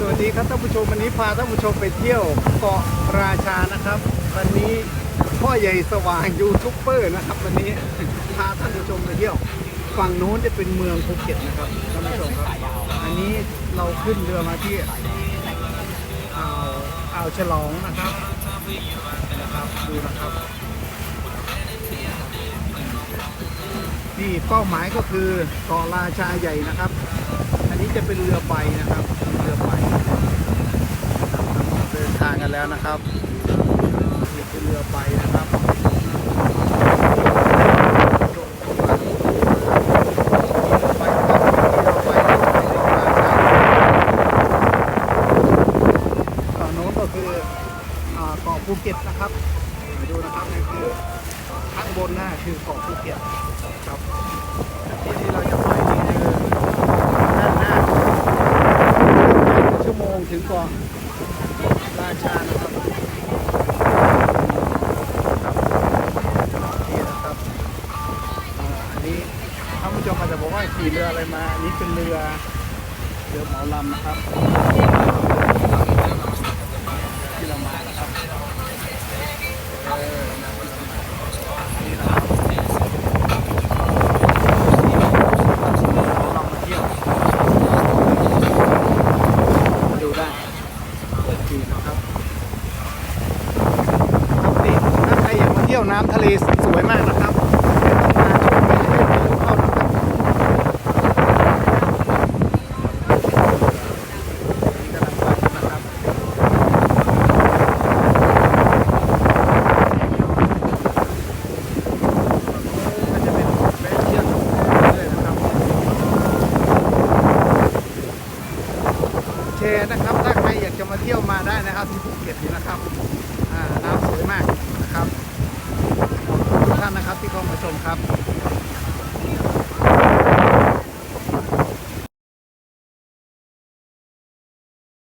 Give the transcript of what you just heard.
สวัสดีครับท่านผู้ชมวันนี้พาท่านผู้ชมไปเที่ยวเกาะราชานะครับ วันนี้พ่อใหญ่สว่างยูทูบเบอร์นะครับ วันนี้พาท่านผู้ชมไปเที่ยวฝั่งโน้นจะเป็นเมืองภูเก็ตนะครับท่านผู้ชมครับอันนี้เราขึ้นเรือมาที่อ่าวอ่าวฉลองนะครับนะครับดูนะครับที่เป้าหมายก็คือเกาะราชาใหญ่นะครับ จะเป็นเรือใบนะครับ เรือใบเดินทางกันแล้วนะครับเป็นเรือใบนะครับเกาะโน้นก็คือเกาะภูเก็ตนะครับดูนะครับนี่คือข้างบนหน้าคือเกาะภูเก็ตครับที่ที่เราจะไปนี่คือด้านหน้า ชั่วโมงถึงเกาะ ราชานะครับนี่นะครับอ่าอันนี้ท่านผู้ชมอาจจะบอกว่าขี่เรืออะไรมา อันนี้เป็นเรือเรือเหมาลำนะครับ นี่ถ้าใครอยากมาเที่ยวน้ำทะเลสวยมากนะครับมาชมไม่ใช่เรือเข้านะครับ มาเที่ยวมาได้นะครับที่ภูเก็ตนี่นะครับอ่าน้ำสวยมากนะครับขอบคุณทุกท่านนะครับที่เข้ามาชมครับ